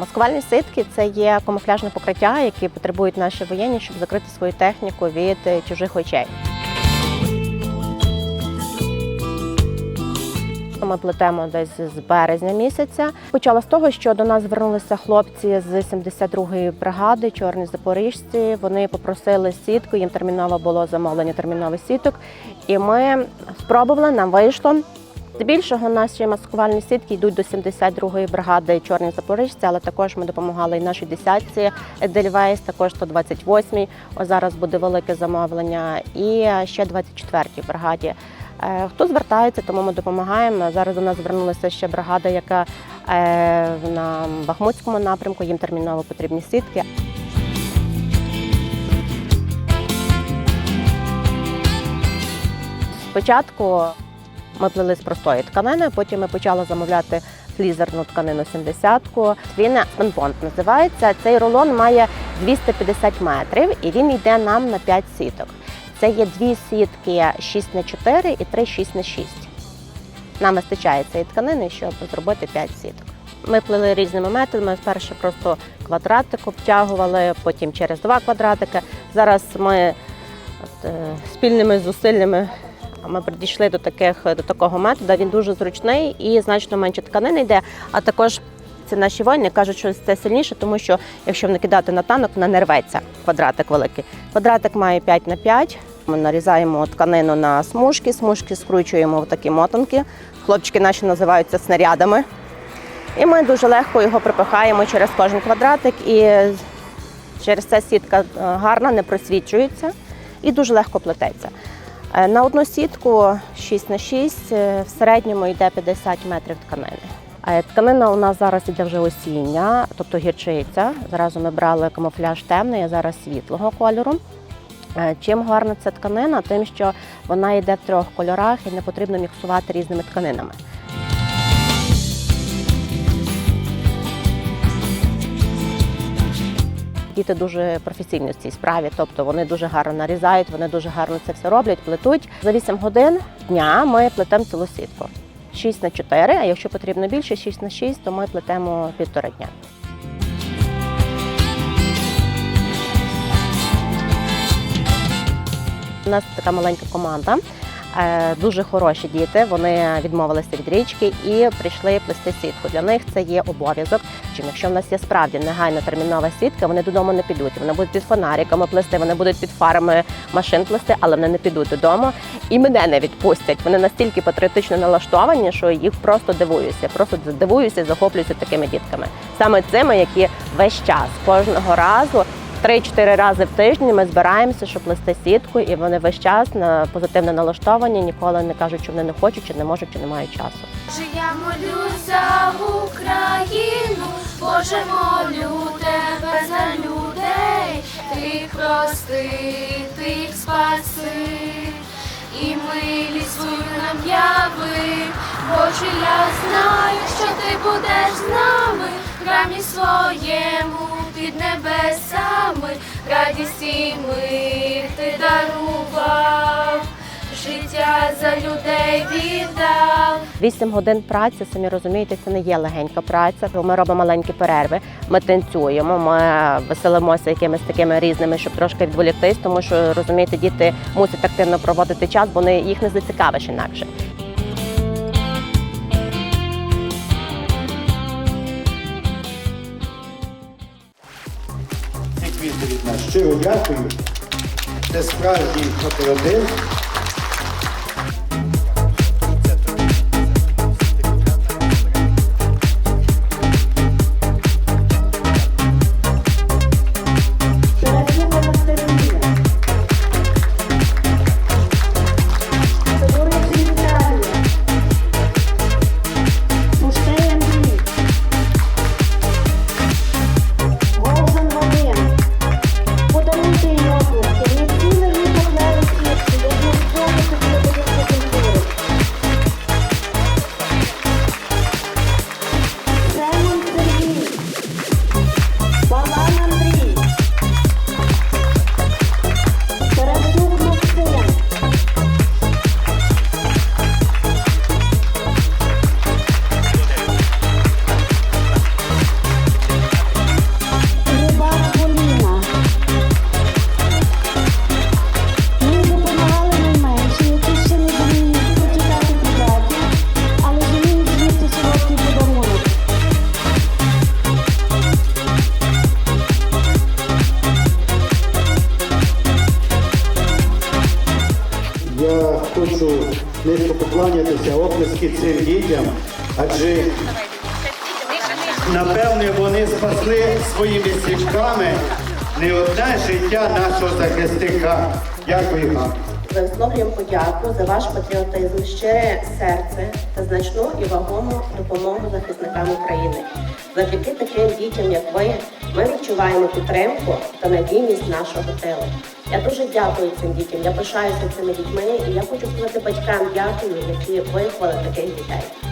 Маскувальні ситки це є камуфляжне покриття, які потребують наші воєнні, щоб закрити свою техніку від е, чужих очей. Ми плетемо десь з березня місяця. Почала з того, що до нас звернулися хлопці з 72-ї бригади, чорні запоріжці. Вони попросили сітку, їм терміново було замовлення термінових сіток. І ми спробували, нам вийшло. Здебільшого наші маскувальні сітки йдуть до 72-ї бригади чорні запоріжці, але також ми допомагали і нашій десятці Едельвейс, також 128-й. Ось зараз буде велике замовлення, і ще 24-й бригаді. Е, Хто звертається, тому ми допомагаємо. Зараз до нас звернулася ще бригада, яка е, на Бахмутському напрямку, їм терміново потрібні сітки. Спочатку ми плели з простої тканини, потім ми почали замовляти флізерну тканину 70-ку. Він спанбонд називається. Цей рулон має 250 метрів і він йде нам на 5 сіток. Це є дві сітки 6 на 4 і 3 6 на 6. Нам вистачає цієї тканини, щоб зробити 5 сіток. Ми плели різними методами. Спершу просто квадратик обтягували, потім через два квадратики. Зараз ми от, е, спільними зусиллями ми підійшли до таких до такого методу. Він дуже зручний і значно менше тканини йде. А також це наші воїни кажуть, що це сильніше, тому що якщо накидати на танок, вона не рветься. Квадратик великий. Квадратик має 5 на 5. Ми нарізаємо тканину на смужки, смужки скручуємо в такі мотанки. Хлопчики наші називаються снарядами. І ми дуже легко його пропихаємо через кожен квадратик. І через це сітка е, гарна, не просвічується і дуже легко плететься. Е, На одну сітку 6 на 6 е, в середньому йде 50 метрів тканини. Е, Тканина у нас зараз іде вже осіння, тобто гірчиця. Зразу ми брали камуфляж темний, а зараз світлого кольору. Чим гарна ця тканина? Тим, що вона йде в трьох кольорах і не потрібно міксувати різними тканинами. Діти дуже професійні в цій справі, тобто вони дуже гарно нарізають, вони дуже гарно це все роблять, плетуть. За 8 годин дня ми плетемо цілу сітку. 6 на 4, а якщо потрібно більше, 6 на 6, то ми плетемо півтори дня. У нас така маленька команда, дуже хороші діти. Вони відмовилися від річки і прийшли плести сітку. Для них це є обов'язок. Чим якщо в нас є справді негайна термінова сітка, вони додому не підуть. Вони будуть під фонариками плести, вони будуть під фарами машин плести, але вони не підуть додому і мене не відпустять. Вони настільки патріотично налаштовані, що їх просто дивуюся. Просто дивуюся, захоплююся такими дітками. Саме цими, які весь час кожного разу. Три-чотири рази в тиждень ми збираємося, щоб плести сітку, і вони весь час на позитивно налаштовані, ніколи не кажуть, що вони не хочуть, чи не можуть, чи не мають часу. Боже, я молюсь за Україну, Боже, молю тебе за людей, ти прости, ти спаси, і милість свою нам яви, Боже, я знаю, що ти за людей віддав. Вісім годин праці, самі розумієте, це не є легенька праця. Ми робимо маленькі перерви, ми танцюємо, ми веселимося якимись такими різними, щоб трошки відволіктись, тому що розумієте, діти мусять активно проводити час, бо вони їх не зацікавиш інакше. Від нас. Щиро дякую. Це справжній кооператив. Додатися оплески цим дітям, адже напевне вони спасли своїми свічками не одне життя нашого захисника. Дякую вам. Висловлюємо подяку за ваш патріотизм, щире серце та значну і вагому допомогу захисникам України. Завдяки таким дітям, як ви, ми відчуваємо підтримку та надійність нашого тилу. Я дуже дякую цим дітям. Я пишаюся цими дітьми, і я хочу сказати батькам дякую, які виховали таких дітей.